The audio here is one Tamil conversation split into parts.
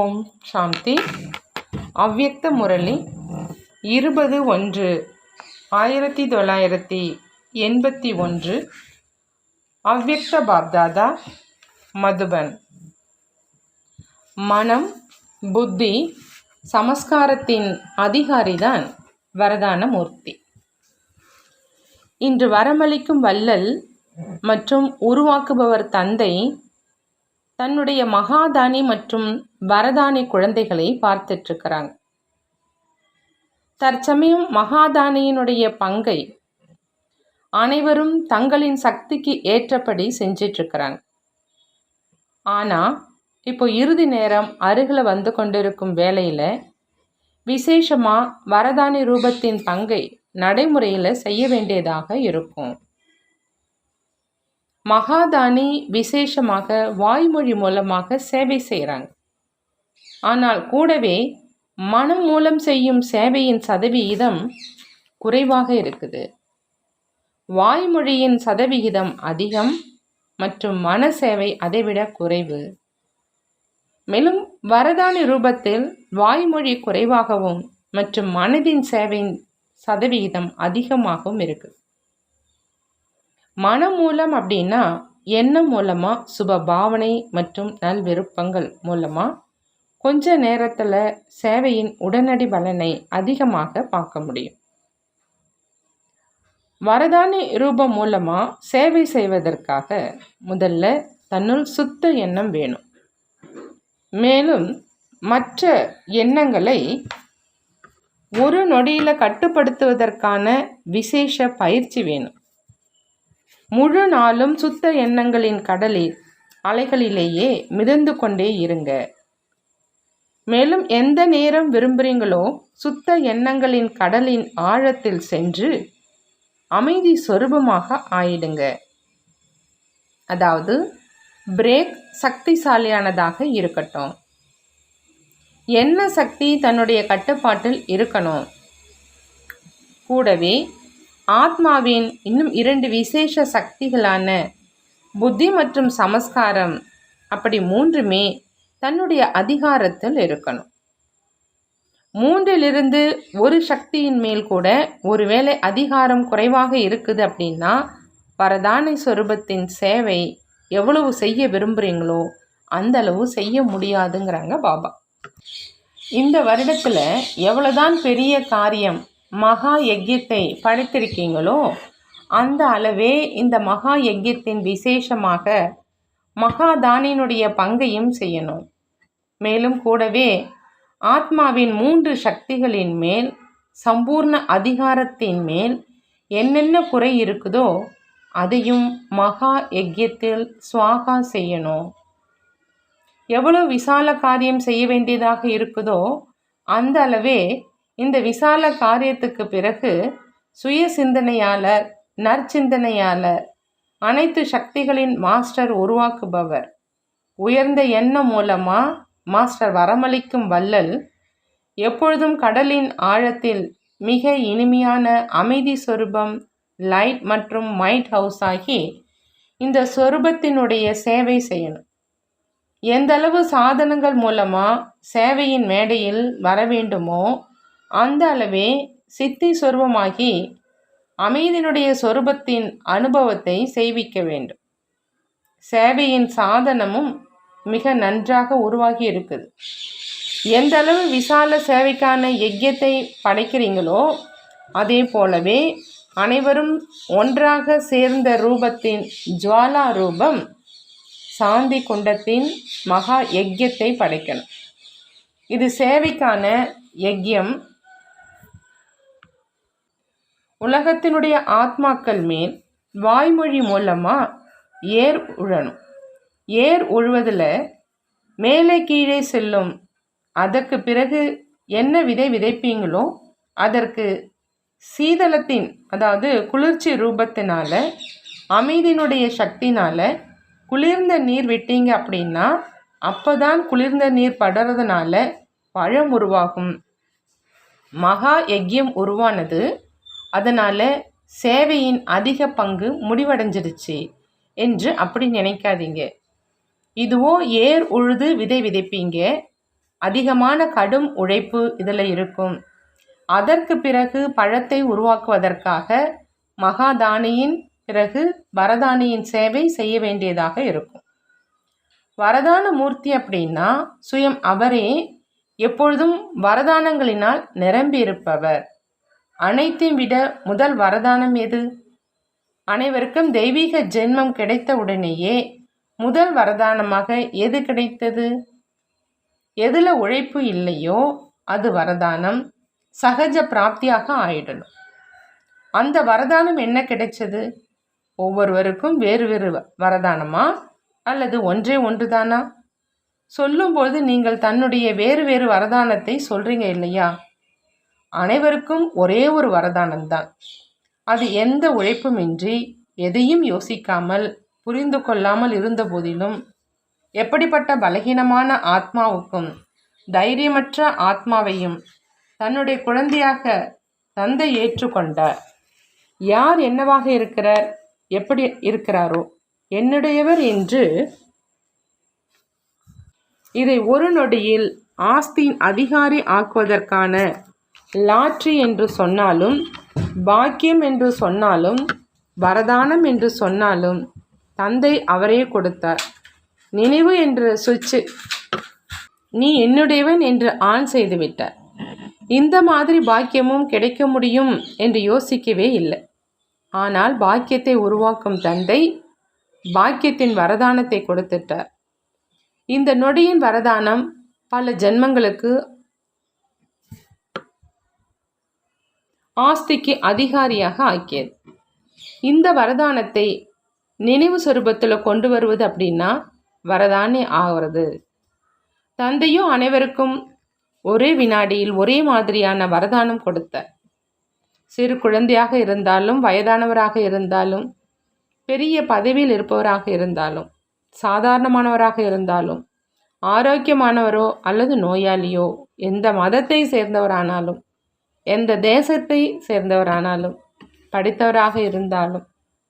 ஓம் சாந்தி. அவ்யக்த முரளி இருபது ஒன்று ஆயிரத்தி தொள்ளாயிரத்தி எண்பத்தி ஒன்று அவ்வியக்த பாப்தாதா மதுபன். மனம் புத்தி சமஸ்காரத்தின் அதிகாரிதான் வரதான மூர்த்தி இன்று வரமளிக்கும் வள்ளல் மற்றும் உருவாக்குபவர் தந்தை தன்னுடைய மகாதானி மற்றும் வரதானி குழந்தைகளை பார்த்துட்ருக்கிறாங்க தற்சமயம் மகாதானியினுடைய பங்கை அனைவரும் தங்களின் சக்திக்கு ஏற்றபடி செஞ்சிட்ருக்கிறாங்க ஆனால் இப்போ இறுதி நேரம் அருகில் வந்து கொண்டிருக்கும் வேலையில் விசேஷமாக வரதானி ரூபத்தின் பங்கை நடைமுறையில் செய்ய வேண்டியதாக இருக்கும். மகாதானி விசேஷமாக வாய்மொழி மூலமாக சேவை செய்கிறாங்க. ஆனால் கூடவே மனம் மூலம் செய்யும் சேவையின் சதவிகிதம் குறைவாக இருக்குது. வாய்மொழியின் சதவிகிதம் அதிகம் மற்றும் மன சேவை அதைவிட குறைவு. மேலும் வரதானி ரூபத்தில் வாய்மொழி குறைவாகவும் மற்றும் மனதின் சேவையின் சதவிகிதம் அதிகமாகவும் இருக்குது. மனம் மூலம் அப்படின்னா எண்ணம் மூலமாக சுப பாவனை மற்றும் நல் விருப்பங்கள் மூலமாக கொஞ்ச நேரத்தில் சேவையின் உடனடி பலனை அதிகமாக பார்க்க முடியும். வரதானி ரூபம் மூலமாக சேவை செய்வதற்காக முதல்ல தன்னுள் சுத்த எண்ணம் வேணும். மேலும் மற்ற எண்ணங்களை ஒரு நொடியில் கட்டுப்படுத்துவதற்கான விசேஷ பயிற்சி வேணும். முழு நாளும் சுத்த எண்ணங்களின் கடலில் அலைகளிலேயே மிதந்து கொண்டே இருங்க. மேலும் எந்த நேரம் விரும்புகிறீங்களோ சுத்த எண்ணங்களின் கடலின் ஆழத்தில் சென்று அமைதி சொரூபமாக ஆயிடுங்க. அதாவது பிரேக் சக்திசாலியானதாக இருக்கட்டும். என்ன சக்தி தன்னுடைய கட்டுப்பாட்டில் இருக்கணும்? கூடவே ஆத்மாவின் இன்னும் இரண்டு விசேஷ சக்திகளான புத்தி மற்றும் சமஸ்காரம். அப்படி மூன்றுமே தன்னுடைய அதிகாரத்தில் இருக்கணும். மூன்றிலிருந்து ஒரு சக்தியின் மேல் கூட ஒருவேளை அதிகாரம் குறைவாக இருக்குது அப்படின்னா வரதானை சொரூபத்தின் சேவை எவ்வளவு செய்ய விரும்புகிறீங்களோ அந்த அளவு செய்ய முடியாதுங்கிறாங்க பாபா. இந்த வருடத்தில் எவ்வளோதான் பெரிய காரியம் மகா யஜ்யத்தை படைத்திருக்கீங்களோ? அந்த அளவே இந்த மகா யஜ்யத்தின் விசேஷமாக மகாதானினுடைய பங்கையும் செய்யணும். மேலும் கூடவே ஆத்மாவின் மூன்று சக்திகளின் மேல் சம்பூர்ண அதிகாரத்தின் மேல் என்னென்ன குறை இருக்குதோ அதையும் மகா யஜ்யத்தில் சுவாகா செய்யணும். எவ்வளோ விசால காரியம் செய்ய வேண்டியதாக இருக்குதோ அந்த அளவே இந்த விசால காரியத்துக்கு பிறகு சுய சிந்தனையாளர் நற்சிந்தனையாளர் அனைத்து சக்திகளின் மாஸ்டர் உருவாக்குபவர். உயர்ந்த எண்ணம் மூலமாக மாஸ்டர் வரமளிக்கும் வள்ளல் எப்பொழுதும் கடலின் ஆழத்தில் மிக இனிமையான அமைதி சொரூபம் லைட் மற்றும் மைட் ஹவுஸ் ஆகி இந்த சொரூபத்தினுடைய சேவை செய்யணும். எந்தளவு சாதனங்கள் மூலமாக சேவையின் மேடையில் வர வேண்டுமோ அந்த அளவே சித்தி சொருபமாகி அமைதியினுடைய சொரூபத்தின் அனுபவத்தை செய்விக்க வேண்டும். சேவையின் சாதனமும் மிக நன்றாக உருவாகி இருக்குது. எந்த அளவு விசால சேவைக்கான யஜ்யத்தை படைக்கிறீங்களோ அதே போலவே அனைவரும் ஒன்றாக சேர்ந்த ரூபத்தின் ஜுவாலா ரூபம் சாந்தி குண்டத்தின் மகா யஜ்யத்தை படைக்கணும். இது சேவைக்கான யஜ்யம் உலகத்தினுடைய ஆத்மாக்கள் மேல் வாய்மொழி மூலமாக ஏர் உழணும். ஏர் உழுவதில் மேலே கீழே செல்லும். அதற்கு பிறகு என்ன விதை விதைப்பீங்களோ அதற்கு சீதளத்தின் அதாவது குளிர்ச்சி ரூபத்தினால அமைதியினுடைய சக்தினால் குளிர்ந்த நீர் விட்டீங்க அப்படின்னா அப்போ தான் குளிர்ந்த நீர் படுறதுனால பழம் உருவாகும். மகா யஜ்யம் உருவானது அதனால் சேவையின் அதிக பங்கு முடிவடைஞ்சிருச்சு என்று அப்படி நினைக்காதீங்க. இதுவோ ஏர் உழுது விதை விதைப்பீங்க. அதிகமான கடும் உழைப்பு இதில் இருக்கும். அதற்கு பிறகு பழத்தை உருவாக்குவதற்காக மகாதானியின் பிறகு வரதானியின் சேவை செய்ய வேண்டியதாக இருக்கும். வரதான மூர்த்தி அப்படின்னா சுயம் அவரே எப்பொழுதும் வரதானங்களினால் நிரம்பியிருப்பவர். அனைத்தையும் விட முதல் வரதானம் எது? அனைவருக்கும் தெய்வீக ஜென்மம் கிடைத்த உடனேயே முதல் வரதானமாக எது கிடைத்தது? எதில் உழைப்பு இல்லையோ அது வரதானம் சகஜ பிராப்தியாக ஆயிடணும். அந்த வரதானம் என்ன கிடைச்சது? ஒவ்வொருவருக்கும் வேறு வேறு வரதானமா? அல்லது ஒன்றே ஒன்றுதானா? சொல்லும்போது நீங்கள் தன்னுடைய வேறு வேறு வரதானத்தை சொல்றீங்க இல்லையா? அனைவருக்கும் ஒரே ஒரு வரதானம்தான் அது எந்த உழைப்புமின்றி எதையும் யோசிக்காமல் புரிந்து கொள்ளாமல் இருந்த போதிலும் எப்படிப்பட்ட பலகீனமான ஆத்மாவுக்கும் தைரியமற்ற ஆத்மாவையும் தன்னுடைய குழந்தையாக தந்தை ஏற்றுக்கொண்டார். யார் என்னவாக இருக்கிறார்? எப்படி இருக்கிறாரோ? என்னுடையவர் என்று இதை ஒரு நொடியில் ஆஸ்தியின் அதிகாரி ஆக்குவதற்கான லாட்ரி என்று சொன்னாலும் பாக்கியம் என்று சொன்னாலும் வரதானம் என்று சொன்னாலும் தந்தை அவரே கொடுத்தார். நினைவு என்ற சுவிட்சு நீ என்னுடையவன் என்று ஆன் செய்துவிட்டார் இந்த மாதிரி பாக்கியமும் கிடைக்க முடியும் என்று யோசிக்கவே இல்லை. ஆனால் பாக்கியத்தை உருவாக்கும் தந்தை பாக்கியத்தின் வரதானத்தை கொடுத்துட்டார். இந்த நொடியின் வரதானம் பல ஜென்மங்களுக்கு ஆஸ்திக்கு அதிகாரியாக ஆக்கியது. இந்த வரதானத்தை நினைவு சொரூபத்தில் கொண்டு வருவது அப்படின்னா வரதானே ஆகிறது. தந்தையும் அனைவருக்கும் ஒரே வினாடியில் ஒரே மாதிரியான வரதானம் கொடுத்த. சிறு குழந்தையாக இருந்தாலும் வயதானவராக இருந்தாலும் பெரிய பதவியில் இருப்பவராக இருந்தாலும் சாதாரணமானவராக இருந்தாலும் ஆரோக்கியமானவரோ அல்லது நோயாளியோ எந்த மதத்தை சேர்ந்தவரானாலும் எந்த தேசத்தை சேர்ந்தவரானாலும் படித்தவராக இருந்தாலும்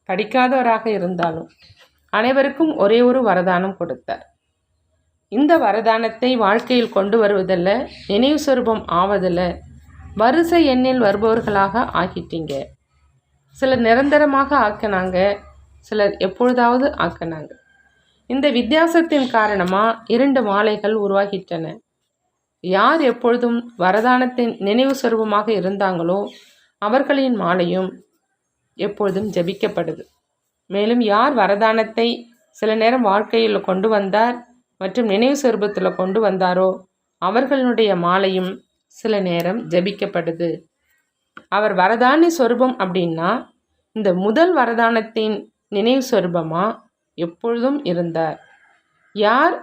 படிக்காதவராக இருந்தாலும் அனைவருக்கும் ஒரே ஒரு வரதானம் கொடுத்தார். இந்த வரதானத்தை வாழ்க்கையில் கொண்டு வருவதில் நினைவு சொரூபம் ஆவதில் வரிசை எண்ணில் வருபவர்களாக ஆக்கிட்டீங்க சிலர் நிரந்தரமாக ஆக்கினாங்க சிலர் எப்பொழுதாவது ஆக்கினாங்க. இந்த வித்தியாசத்தின் காரணமாக இரண்டு மாலைகள் உருவாகிட்டன. யார் எப்பொழுதும் வரதானத்தின் நினைவு சொருபமாக இருந்தாங்களோ அவர்களின் மாலையும் எப்பொழுதும் ஜபிக்கப்படுது. மேலும் யார் வரதானத்தை சில நேரம் வாழ்க்கையில் கொண்டு வந்தார் மற்றும் நினைவு சொருபத்தில் கொண்டு வந்தாரோ அவர்களுடைய மாலையும் சில நேரம் ஜபிக்கப்படுது. அவர் வரதானி சொரூபம் அப்படின்னா இந்த முதல் வரதானத்தின் நினைவு சொருபமாக எப்பொழுதும் இருந்தார். யார்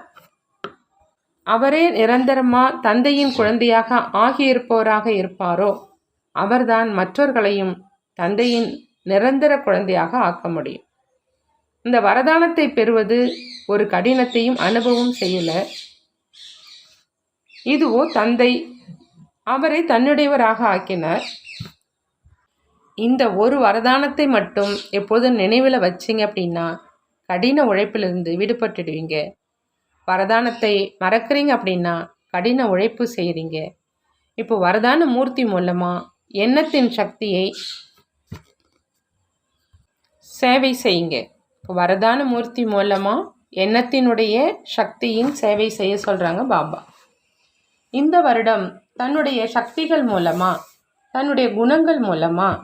அவரே நிரந்தரமாக தந்தையின் குழந்தையாக ஆகியிருப்பவராக இருப்பாரோ? அவர்தான் மற்றவர்களையும் தந்தையின் நிரந்தர குழந்தையாக ஆக்க முடியும். இந்த வரதானத்தை பெறுவது ஒரு கடினத்தையும் அனுபவம் செய்யலை. இதுவோ தந்தை அவரை தன்னுடையவராக ஆக்கினார். இந்த ஒரு வரதானத்தை மட்டும் எப்போதும் நினைவில் வச்சிங்க அப்படின்னா கடின உழைப்பிலிருந்து விடுபட்டுடுவீங்க. வரதானத்தை மறக்கிறீங்க அப்படின்னா கடின உழைப்பு செய்கிறீங்க இப்போ வரதான மூர்த்தி மூலமாக எண்ணத்தின் சக்தியை சேவை செய்யுங்க. இப்போ வரதான மூர்த்தி மூலமாக எண்ணத்தினுடைய சக்தியின் சேவை செய்ய சொல்கிறாங்க பாபா. இந்த வருடம் தன்னுடைய சக்திகள் மூலமாக தன்னுடைய குணங்கள் மூலமாக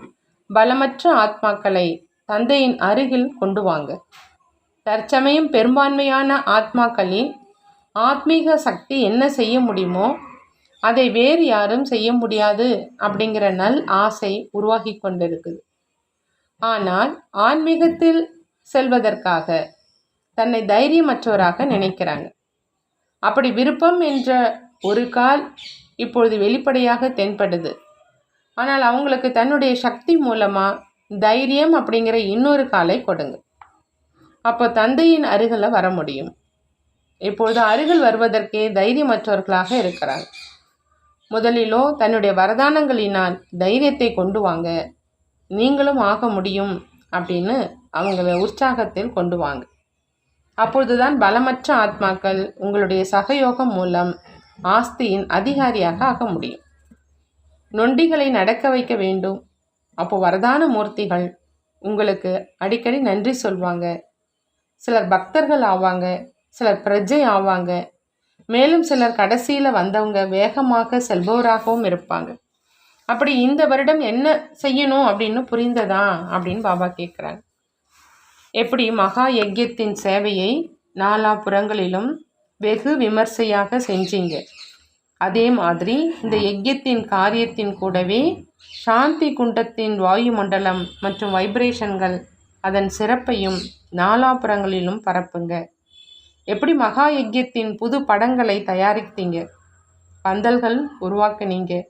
பலமற்ற ஆத்மாக்களை தந்தையின் அருகில் கொண்டு வாங்க. தற்சமயம் பெரும்பான்மையான ஆத்மாக்களின் ஆத்மீக சக்தி என்ன செய்ய முடியுமோ அதை வேறு யாரும் செய்ய முடியாது அப்படிங்கிற நல் ஆசை உருவாகி கொண்டிருக்குது. ஆனால் ஆன்மீகத்தில் செல்வதற்காக தன்னை தைரியமற்றவராக நினைக்கிறாங்க. அப்படி விருப்பம் என்ற ஒரு கால் இப்பொழுது வெளிப்படையாக தென்படுது. ஆனால் அவங்களுக்கு தன்னுடைய சக்தி மூலமாக தைரியம் அப்படிங்கிற இன்னொரு காலை கொடுங்க. அப்போ தந்தையின் அருகில் வர முடியும். இப்பொழுது அருகில் வருவதற்கே தைரியமற்றவர்களாக இருக்கிறார். முதலிலோ தன்னுடைய வரதானங்களினால் தைரியத்தை கொண்டு வாங்க நீங்களும் ஆக முடியும் அப்படின்னு அவங்கள உற்சாகத்தில் கொண்டு வாங்க. அப்பொழுதுதான் பலமற்ற ஆத்மாக்கள் உங்களுடைய சகயோகம் மூலம் ஆஸ்தியின் அதிகாரியாக ஆக முடியும். நொண்டிகளை நடக்க வைக்க வேண்டும். அப்போ வரதான மூர்த்திகள் உங்களுக்கு அடிக்கடி நன்றி சொல்வாங்க. சிலர் பக்தர்கள் ஆவாங்க சிலர் பிரஜை ஆவாங்க. மேலும் சிலர் கடைசியில் வந்தவங்க வேகமாக செல்பவராகவும் இருப்பாங்க. அப்படி இந்த வருடம் என்ன செய்யணும் அப்படின்னு புரிந்ததா அப்படின்னு பாபா கேட்குறாங்க எப்படி மகா யஜ்யத்தின் சேவையை நாலா புறங்களிலும் வெகு விமர்சையாக செஞ்சீங்க. அதே மாதிரி இந்த யஜ்யத்தின் காரியத்தின் கூடவே சாந்தி குண்டத்தின் வாயுமண்டலம் மற்றும் வைப்ரேஷன்கள் அதன் சிறப்பையும் நாலாபுறங்களிலும் பரப்புங்க. எப்படி மகா யஜ்யத்தின் புது படங்களை தயாரித்தீங்க? பந்தல்கள் உருவாக்குனீங்க.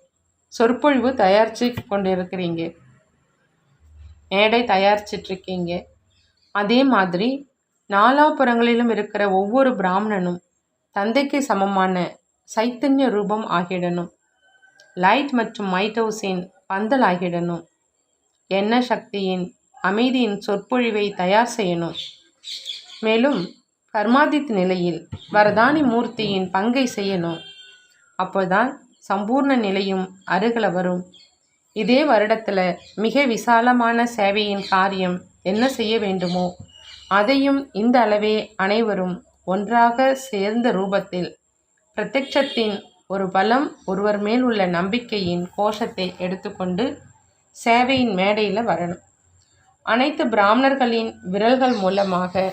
சொற்பொழிவு தயாரித்து கொண்டு இருக்கிறீங்க மேடை தயாரிச்சிட்ருக்கீங்க. அதே மாதிரி நாலாபுறங்களிலும் இருக்கிற ஒவ்வொரு பிராமணனும் தந்தைக்கு சமமான சைத்தன்ய ரூபம் ஆகிடணும். லைட் மற்றும் மைட் ஹவுஸின் பந்தல் ஆகிடணும். எண்ண சக்தியின் அமைதியின் சொற்பொழிவை தயார் செய்யணும். மேலும் கர்மாதித் நிலையில் வரதானி மூர்த்தியின் பங்கை செய்யணும். அப்போதான் சம்பூர்ண நிலையும் அருகில் வரும். இதே வருடத்தில் மிக விசாலமான சேவையின் காரியம் என்ன செய்ய வேண்டுமோ அதையும் இந்த அளவே அனைவரும் ஒன்றாக சேர்ந்த ரூபத்தில் பிரத்யட்சத்தின் ஒரு பலம் ஒருவர் மேல் உள்ள நம்பிக்கையின் கோஷத்தை எடுத்துக்கொண்டு சேவையின் மேடையில் வரணும். அனைத்து பிராமணர்களின் விரல்கள் மூலமாக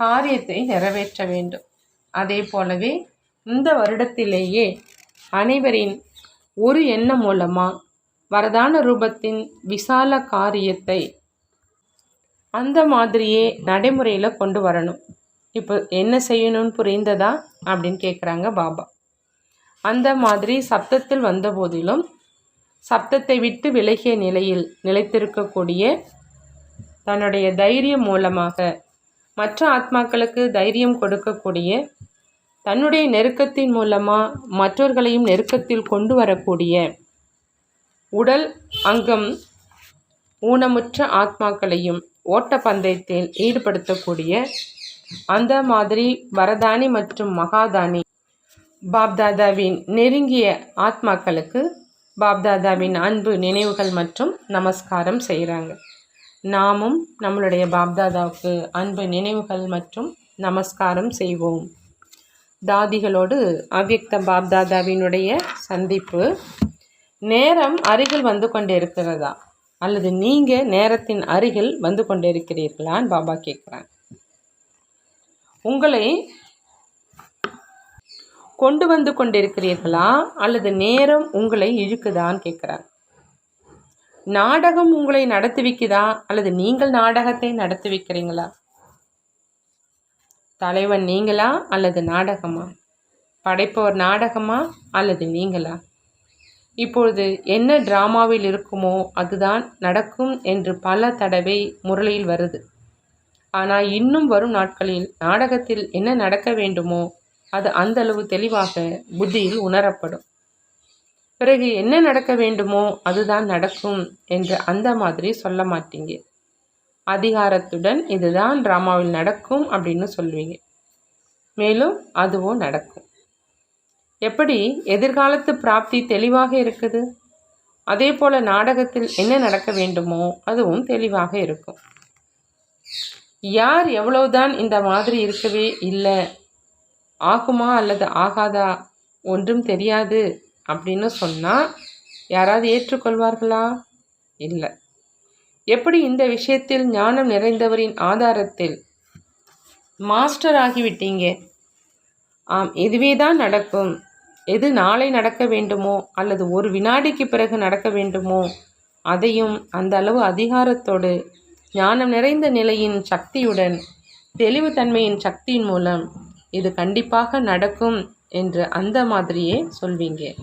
காரியத்தை நிறைவேற்ற வேண்டும். அதே போலவே இந்த வருடத்திலேயே அனைவரின் ஒரு எண்ணம் மூலமாக வரதான ரூபத்தின் விசால காரியத்தை அந்த மாதிரியே நடைமுறையில் கொண்டு வரணும். இப்போ என்ன செய்யணும்னு புரிந்ததா அப்படின்னு கேட்குறாங்க பாபா. அந்த மாதிரி சப்தத்தில் வந்த போதிலும் சப்தத்தை விட்டு விலகிய நிலையில் நிலைத்திருக்கக்கூடிய தன்னுடைய தைரியம் மூலமாக மற்ற ஆத்மாக்களுக்கு தைரியம் கொடுக்கக்கூடிய தன்னுடைய நெருக்கத்தின் மூலமாக மற்றவர்களையும் நெருக்கத்தில் கொண்டு வரக்கூடிய உடல் அங்கம் ஊனமுற்ற ஆத்மாக்களையும் ஓட்டப்பந்தயத்தில் ஈடுபடுத்தக்கூடிய அந்த மாதிரி வரதானி மற்றும் மகாதானி பாப்தாதாவின் நெருங்கிய ஆத்மாக்களுக்கு பாப்தாதாவின் அன்பு நினைவுகள் மற்றும் நமஸ்காரம் செய்கிறாங்க நாமும் நம்மளுடைய பாப்தாதாவுக்கு அன்பு நினைவுகள் மற்றும் நமஸ்காரம் செய்வோம். தாதிகளோடு அவ்யக்த பாப்தாதாவினுடைய சந்திப்பு நேரம் அருகில் வந்து கொண்டிருக்கிறதா? அல்லது நீங்கள் நேரத்தின் அருகில் வந்து கொண்டிருக்கிறீர்களான்னு பாபா கேட்குறாங்க உங்களை கொண்டு வந்து கொண்டிருக்கிறீர்களா? அல்லது நேரம் உங்களை இழுக்குதான்னு கேட்குறாங்க நாடகம் உங்களை நடத்தி வைக்குதா அல்லது நீங்கள் நாடகத்தை நடத்தி வைக்கிறீங்களா தலைவன் நீங்களா? அல்லது நாடகமா? படைப்பவர் நாடகமா? அல்லது நீங்களா? இப்பொழுது என்ன டிராமாவில் இருக்குமோ அதுதான் நடக்கும் என்று பல தடவை முரளியில் வருது. ஆனால் இன்னும் வரும் நாட்களில் நாடகத்தில் என்ன நடக்க வேண்டுமோ அது அந்தளவு தெளிவாக புத்தியில் உணரப்படும். பிறகு என்ன நடக்க வேண்டுமோ அதுதான் நடக்கும் என்று அந்த மாதிரி சொல்ல மாட்டீங்க. அதிகாரத்துடன் இதுதான் ட்ராமாவில் நடக்கும் அப்படின்னு சொல்லுவீங்க. மேலும் அதுவும் நடக்கும். எப்படி எதிர்காலத்து பிராப்தி தெளிவாக இருக்குது? அதே போல் நாடகத்தில் என்ன நடக்க வேண்டுமோ அதுவும் தெளிவாக இருக்கும். யார் எவ்வளவுதான் இந்த மாதிரி இருக்கவே இல்லை. ஆகுமா அல்லது ஆகாதா? ஒன்றும் தெரியாது. அப்படின்னு சொன்னால் யாராவது ஏற்றுக்கொள்வார்களா? இல்லை. எப்படி இந்த விஷயத்தில் ஞானம் நிறைந்தவரின் ஆதாரத்தில் மாஸ்டர் ஆகிவிட்டீங்க ஆம் இதுவே தான் நடக்கும். எது நாளை நடக்க வேண்டுமோ அல்லது ஒரு வினாடிக்கு பிறகு நடக்க வேண்டுமோ அதையும் அந்த அளவு அதிகாரத்தோடு ஞானம் நிறைந்த நிலையின் சக்தியுடன் தெளிவுத்தன்மையின் சக்தியின் மூலம் இது கண்டிப்பாக நடக்கும். என்று அந்த மாதிரியே சொல்வீங்க.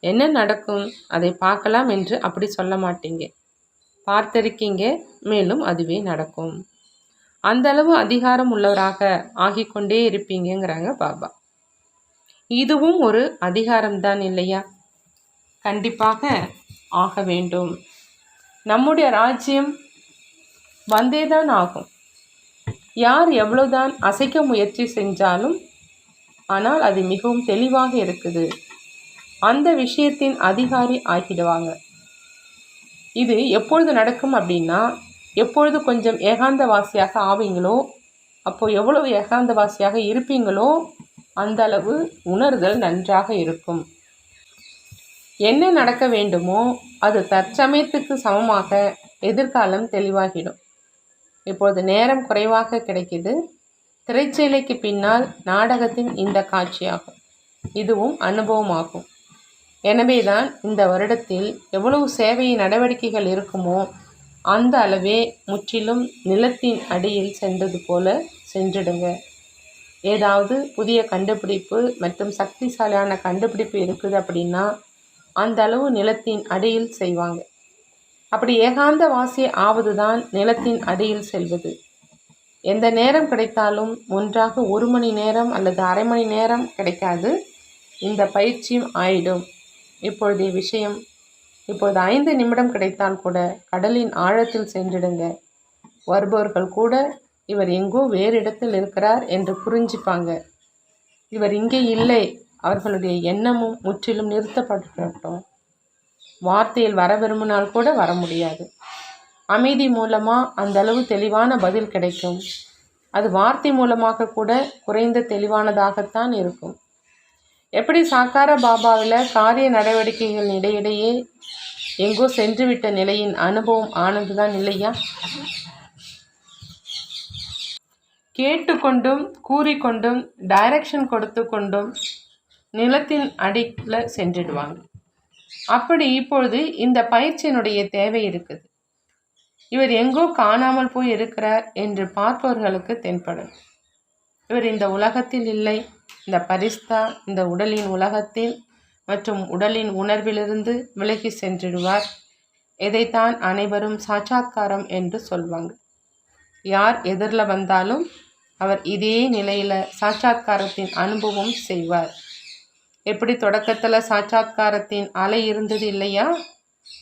என்ன நடக்கும்? அதை பார்க்கலாம் என்று அப்படி சொல்ல மாட்டீங்க. பார்த்திருக்கீங்க மேலும் அதுவே நடக்கும். அந்த அளவு அதிகாரம் உள்ளவராக ஆகிக்கொண்டே இருப்பீங்கங்கிறாங்க பாபா. இதுவும் ஒரு அதிகாரம்தான் இல்லையா? கண்டிப்பாக ஆக வேண்டும். நம்முடைய ராஜ்யம் வந்தேதான் ஆகும். யார் எவ்வளவுதான் அசைக்க முயற்சி செஞ்சாலும் ஆனால் அது மிகவும் தெளிவாக இருக்குது. அந்த விஷயத்தின் அதிகாரி ஆகிடுவாங்க. இது எப்பொழுது நடக்கும் அப்படின்னா எப்பொழுது கொஞ்சம் ஏகாந்தவாசியாக ஆவீங்களோ அப்போ எவ்வளவு ஏகாந்தவாசியாக இருப்பீங்களோ அந்த அளவு உணர்தல் நன்றாக இருக்கும். என்ன நடக்க வேண்டுமோ அது தற்சமயத்துக்கு சமமாக எதிர்காலம் தெளிவாகிடும். இப்பொழுது நேரம் குறைவாக கிடைக்கிது. திரைச்சீலைக்கு பின்னால் நாடகத்தின் இந்த காட்சியாகும். இதுவும் அனுபவமாகும். எனவே தான் இந்த வருடத்தில் எவ்வளவு சேவை நடவடிக்கைகள் இருக்குமோ அந்த அளவே முற்றிலும் நிலத்தின் அடியில் சென்றது போல சென்றிடுங்க. ஏதாவது புதிய கண்டுபிடிப்பு மற்றும் சக்திசாலியான கண்டுபிடிப்பு இருக்குது அப்படின்னா அந்த அளவு நிலத்தின் அடியில் செய்வாங்க. அப்படி ஏகாந்த வாசி ஆவது தான் நிலத்தின் அடியில் செல்வது. எந்த நேரம் கிடைத்தாலும் ஒன்றாக ஒரு மணி நேரம் அல்லது அரை மணி நேரம் கிடைக்காது. இந்த பயிற்சியும் ஆயிடும். இப்பொழுதைய விஷயம் இப்பொழுது ஐந்து நிமிடம் கிடைத்தால் கூட கடலின் ஆழத்தில் சென்றிடுங்க. வருபவர்கள் கூட இவர் எங்கோ வேறு இடத்தில் இருக்கிறார் என்று புரிஞ்சுப்பாங்க. இவர் இங்கே இல்லை. அவர்களுடைய எண்ணமும் முற்றிலும் நிறுத்தப்பட்டுட்டோம் வார்த்தையில் வர விரும்பினால் கூட வர முடியாது. அமைதி மூலமாக அந்த அளவு தெளிவான பதில் கிடைக்கும். அது வார்த்தை மூலமாக கூட குறைந்த தெளிவானதாகத்தான் இருக்கும். எப்படி சாக்கார பாபாவில் காரிய நடவடிக்கைகள் இடையிடையே எங்கோ சென்றுவிட்ட நிலையின் அனுபவம் ஆனதுதான் இல்லையா? கேட்டுக்கொண்டும் கூறிக்கொண்டும் டைரக்ஷன் கொடுத்து கொண்டும் நிலத்தின் அடியில் சென்றுடுவாங்க. அப்படி இப்பொழுது இந்த பயிற்சியினுடைய தேவை இருக்குது. இவர் எங்கோ காணாமல் போய் இருக்கிறார் என்று பார்ப்பவர்களுக்கு தென்படும். இவர் இந்த உலகத்தில் இல்லை. இந்த பரிஸ்தா இந்த உடலின் உலகத்தில் மற்றும் உடலின் உணர்விலிருந்து விலகி சென்றிடுவார். இதைத்தான் அனைவரும் சாட்சாத்காரம் என்று சொல்வாங்க. யார் எதிரில் வந்தாலும் அவர் இதே நிலையில் சாட்சாத்காரத்தின் அனுபவம் செய்வார். எப்படி தொடக்கத்தில் சாட்சாத்காரத்தின் அலை இருந்தது இல்லையா?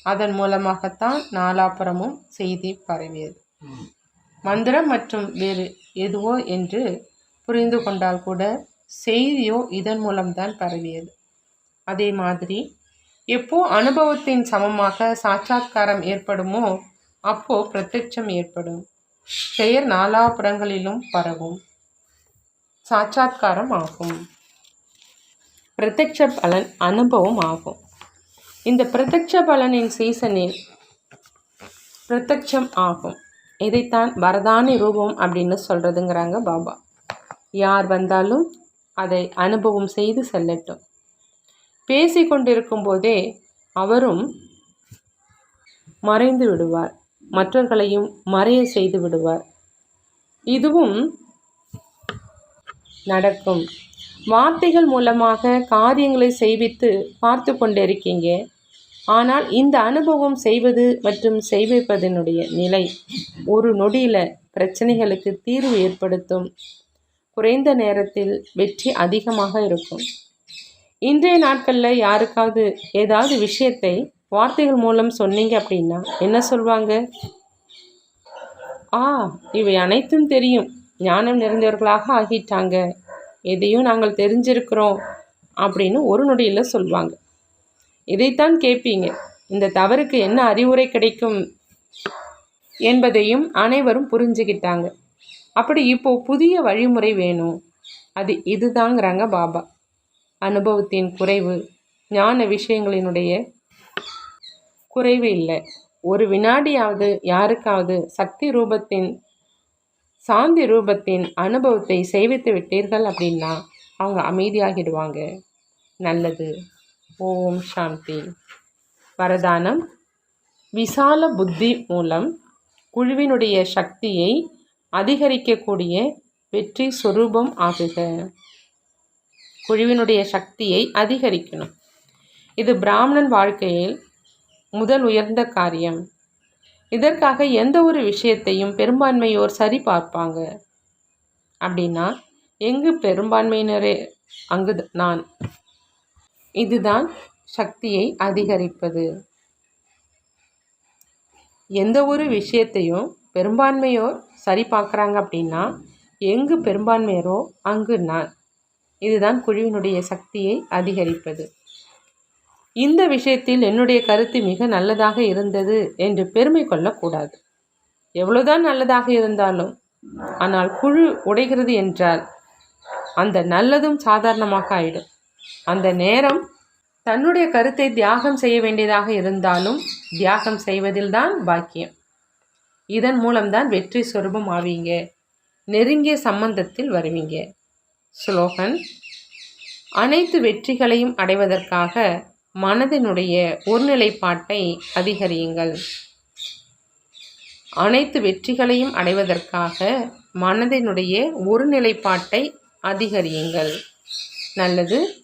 அதன் மூலமாகத்தான் நாலாப்புறமும் செய்தி பரவியது. மந்திரம் மற்றும் வேறு எதுவோ என்று புரிந்து கொண்டால் கூட செய்தியோ இதன் மூலம்தான் பரவியது. அதே மாதிரி எப்போ அனுபவத்தின் சமமாக சாட்சாத்காரம் ஏற்படுமோ அப்போ பிரத்யட்சம் ஏற்படும். பெயர் நாலாபுறங்களிலும் பரவும். சாட்சாத்காரம் ஆகும். பிரத்யட்ச பலன் அனுபவம் ஆகும். இந்த பிரத்யட்ச பலனின் சீசனில் பிரத்யட்சம் ஆகும். இதைத்தான் வரதானி ரூபம் அப்படின்னு சொல்கிறதுங்கிறாங்க பாபா. யார் வந்தாலும் அதை அனுபவம் செய்து செல்லட்டும். பேசி கொண்டிருக்கும் போதே அவரும் மறைந்து விடுவார். மற்றவர்களையும் மறைய செய்து விடுவார். இதுவும் நடக்கும். வார்த்தைகள் மூலமாக காரியங்களை செய்வித்து பார்த்து கொண்டிருக்கீங்க ஆனால் இந்த அனுபவம் செய்வது மற்றும் செய்விப்பதனுடைய நிலை ஒரு நொடியில் பிரச்சனைகளுக்கு தீர்வு ஏற்படுத்தும். குறைந்த நேரத்தில் வெற்றி அதிகமாக இருக்கும். இன்றைய நாட்களில் யாருக்காவது ஏதாவது விஷயத்தை வார்த்தைகள் மூலம் சொன்னீங்க அப்படின்னா என்ன சொல்வாங்க? ஆ இவை அனைத்தும் தெரியும். ஞானம் நிறைந்தவர்களாக ஆகிட்டாங்க. எதையும் நாங்கள் தெரிஞ்சிருக்கிறோம் அப்படின்னு ஒரு நொடியில் சொல்லுவாங்க இதைத்தான் கேட்பீங்க. இந்த தவறுக்கு என்ன அறிவுரை கிடைக்கும் என்பதையும் அனைவரும் புரிஞ்சுக்கிட்டாங்க அப்படி இப்போ புதிய வழிமுறை வேணும். அது இதுதாங்கிறாங்க பாபா. அனுபவத்தின் குறைவு ஞான விஷயங்களினுடைய குறைவு இல்லை. ஒரு வினாடியாவது யாருக்காவது சக்தி ரூபத்தின் சாந்தி ரூபத்தின் அனுபவத்தை செய்வித்து விட்டீர்கள் அப்படின்னா அவங்க அமைதியாகிடுவாங்க. நல்லது. ஓம் சாந்தி. வரதானம். விசால புத்தி மூலம் குழுவினுடைய சக்தியை அதிகரிக்கக்கூடிய வெற்றி சொரூபம் ஆகுக. குழுவினுடைய சக்தியை அதிகரிக்கணும். இது பிராமணன் வாழ்க்கையில் முதல் உயர்ந்த காரியம். இதற்காக எந்த ஒரு விஷயத்தையும் பெரும்பான்மையோர் சரி பார்ப்பாங்க. அப்படின்னா எங்கு பெரும்பான்மையினரே அங்கு நான். இதுதான் சக்தியை அதிகரிப்பது. எந்த ஒரு விஷயத்தையும் பெரும்பான்மையோர் சரி பார்க்குறாங்க அப்படின்னா எங்கு பெரும்பான்மையரோ அங்கு நான். இதுதான் குழுவினுடைய சக்தியை அதிகரிப்பது. இந்த விஷயத்தில் என்னுடைய கருத்து மிக நல்லதாக இருந்தது என்று பெருமை கொள்ளக்கூடாது. எவ்வளோதான் நல்லதாக இருந்தாலும் ஆனால் குழு உடைகிறது என்றால் அந்த நல்லதும் சாதாரணமாக ஆயிடும். அந்த நேரம் தன்னுடைய கருத்தை தியாகம் செய்ய வேண்டியதாக இருந்தாலும் தியாகம் செய்வதில்தான் பாக்கியம். இதன் மூலம்தான் வெற்றி சொரூபம் ஆவீங்க. நெருங்கிய சம்பந்தத்தில் வருவீங்க. ஸ்லோகன் அனைத்து வெற்றிகளையும் அடைவதற்காக மனதினுடைய ஒருநிலைப்பாட்டை அதிகரியுங்கள். அனைத்து வெற்றிகளையும் அடைவதற்காக மனதினுடைய ஒருநிலைப்பாட்டை அதிகரியுங்கள். நல்லது.